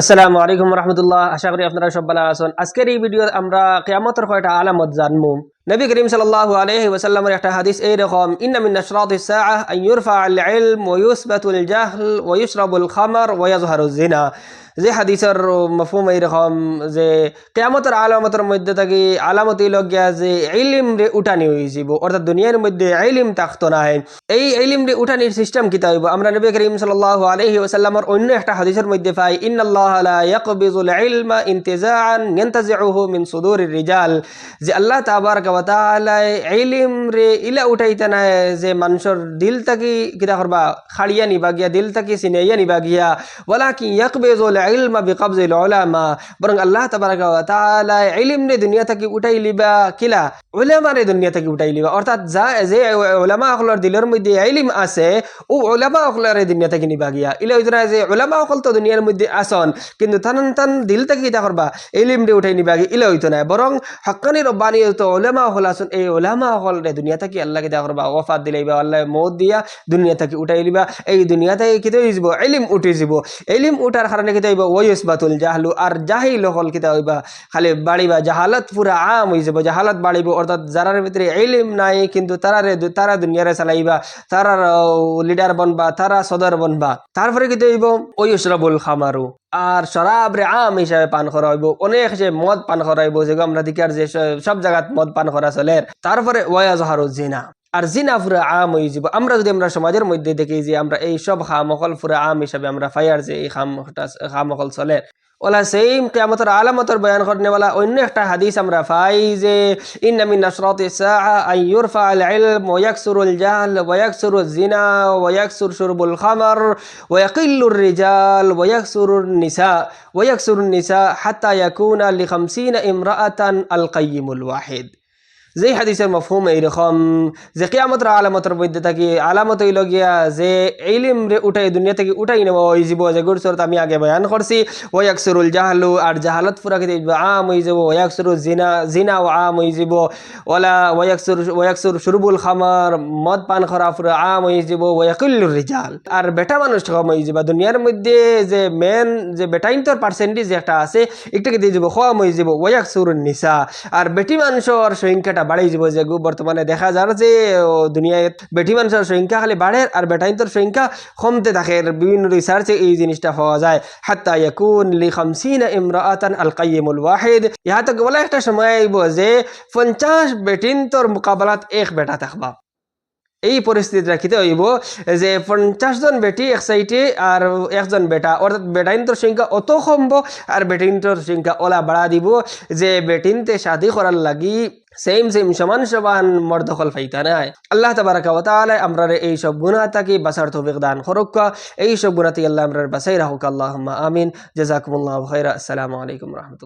আসসালামু আলাইকুম রহমতুল্লাহ। আশা করি আপনারা সব ভালো আছেন। আজকের এই ভিডিও আমরা কেয়ামতের কয়টা আলামত জানব। নবী করিম সাল্লাল্লাহু আলাইহি ওয়াসাল্লামের একটা হাদিস এই রকম ইন্না মিন আশরাতিস সাআহ, আন ইউরফা আল ইলম ওয়া জাহল ওয়া ইশরাবুল খামর যে হাদিসের মফহুম এইরকম যে কেয়ামতের আলামতের মধ্যে থাকি আলামত লগিয়া যে ইলিম রে উঠানি হয়ে যাব অর্থাৎ দুনিয়ার মধ্যে ইলিম থাকতো না এই ইলিম রে উঠানির সিস্টেম কিতা হইব? আমরা নবী করিম সাল্লাল্লাহু আলাইহি ওয়াসাল্লামের অন্য একটা হাদিসের মধ্যে পাই, ইন্নাল্লাহ লা ইয়াকবিজুল ইলমা ইনতিজাআন ইয়ানতাজিউহু মিন সুদুরির রিজাল। যে আল্লাহ তাবারক ওয়া তাআলা ইলিম রে ইলা উঠাইতে না যে মানুষের দিল থাকি কিতা করবা? খাড়িয়া নিবা গিয়া দিল থাকি সিনাইয়া নিবা গিয়া ওয়ালাকিন ইয়াকবিজুল ইলমা বিকবজিল উলামা বরং আল্লাহ তাবারক ওয়া তাআলা দুনিয়া থেকে উঠাই লিবা কিলা উলামা রে দুনিয়া থেকে উঠাই লিবা অর্থাৎ যা যে উলামা হকলের দিলের মধ্যে ইলম আছে ও উলামা হকলের দুনিয়া থেকে নিবা গিয়া ইলা হইতরা যে উলামা হকল তো দুনিয়ার মধ্যে আসন কিন্তু তান তান দিল থেকে কিতা করবা ইলম রে উঠাই নিবা গিয়া ইলা হইতো না বরং হক্কানি রব্বানি তো উলামা হল আসন এই উলামা হকল রে দুনিয়া থেকে আল্লাহ কিতা করবা ওয়াফাত দিলাইবা আল্লাহ মৌত দিয়া দুনিয়া থেকে উঠাই লিবা এই দুনিয়া থেকে কিতা যাব ইলম উঠে যাব ইলম উঠার কারণে কিতা হইবা ওয়সবাতুল জাহলু, আর জাহিল হল কিতা হইবা, খালি বাড়িবা জাহালত পুরা আম হয়ে যাব জাহালত বাড়িব অর্থাৎ যারার ভিতরে ইলিম নাই, কিন্তু তারারে তারা দুনিয়ারে চালাইবা তারার লিডার বনবা, তারা সদর বনবা, তারপরে কিতা হইব? ওয়সরাবুল খামারু, আর শরাব রে আম হিসাবে পান করা হইব, অনেক যে মদ পান করা হইব, যেগুলো আমরা দেখি আর যে সব জায়গাত মদ পান করা চলে। তারপরে ওয়াজহারু জিনা আর জিনা ফুরা আম হয়ে যাব আমরা যদি আমরা সমাজের মধ্যে দেখি যে আমরা এই সব খামখল ফুরা আম হিসাবে আমরা ফায়ার যে এই খাম খামখল চলে ওলা সেইম কিয়ামতের আলামতের বয়ান করতে করনেওয়ালা অন্য একটা হাদিস আমরা পাই যে ইন্না মিন নাশরাত সাআ আন ইউরফা আল ইলম ওয়া ইয়াকসুরুল জাহল ওয়া ইয়াকসুরুল জিনা ওয়া ইয়াকসুর শুরবুল খামর ওয়া ইয়াকিলুর রিজাল ওয়া ইয়াকসুরুর নিসা ওয়া ইয়াকসুরুন নিসা হাতা ইয়াকুনা লি 50 ইমরাআতান আল কাইয়িমুল ওয়াহিদ যেই হাদিসের মফহুম এইরকম যে কিয়ামতের আলামতের মধ্যে থাকি, আলামত হইল গিয়া যে ইলিম রে উঠাই, দুনিয়া থেকে উঠাই নেওয়া হয়ে যাব যে গুরসরত আমি আগে বয়ান করছি, ওয়াকসুরুল জাহালু, আর জাহালত পুরা খেতে আম হয়ে যাব ওয়াকসুরু জিনা জিনা ও আম হয়ে যাব ওলা ওয়াকসুর ওয়াকসুর সুরবুল খামার, মদ পান করা পুরা আম হয়ে যাব ওয়াকুল্লুর রিজাল। আর বেটা মানুষ কম হয়ে যাব দুনিয়ার মধ্যে যে মেন যে বেটাইনতর পার্সেন্টেজ একটা আছে, একটাকে দিয়ে যাব কম হয়ে যাব ওয়াকসুর নিসা। আর বেটি মানুষের সংখ্যাটা বাড়াই যাব যে গো বর্তমানে দেখা যায় যে ও, দুনিয়ায় বেটি মানুষের সংখ্যা খালি বাড়ে আর বেটাইনতর সংখ্যা কমতে থাকে। এর বিভিন্ন রিসার্চে এই জিনিসটা পাওয়া যায়। হাত্তা ইয়াকুন লি খামসিনা ইমরাআতান আল কাইয়িমুল ওয়াহিদ ইহা তো বলে একটা সময় আইব যে পঞ্চাশ বেটিনতর মোকাবেলাত এক বেটা থাকবা। এই পরিস্থিতি রাখিতে হইব যে পঞ্চাশ জন বেটি, এক সাইডে আর একজন বেটা। অর্থাৎ বেটাইনটোর সংখ্যা অত কমব আর বেটিনটোর সংখ্যা ওলা বাড়া দিব যে বেটিনতে শাদি করার লাগি সেম সেম সমান সমান মর্দখল ফাইতা নাই। আল্লাহ তাবারাকা ওয়া তাআলা আমরা এই সব গুনাহ থাকি বাসার তৌফিক দান করুক এই সব গুনাহ থেকে আল্লাহ আমরা বাসাই রাহুক আল্লাহুম্মা আমিন। জাযাকুমুল্লাহু আসসালামু আলাইকুম রাহমাতুল্লাহ।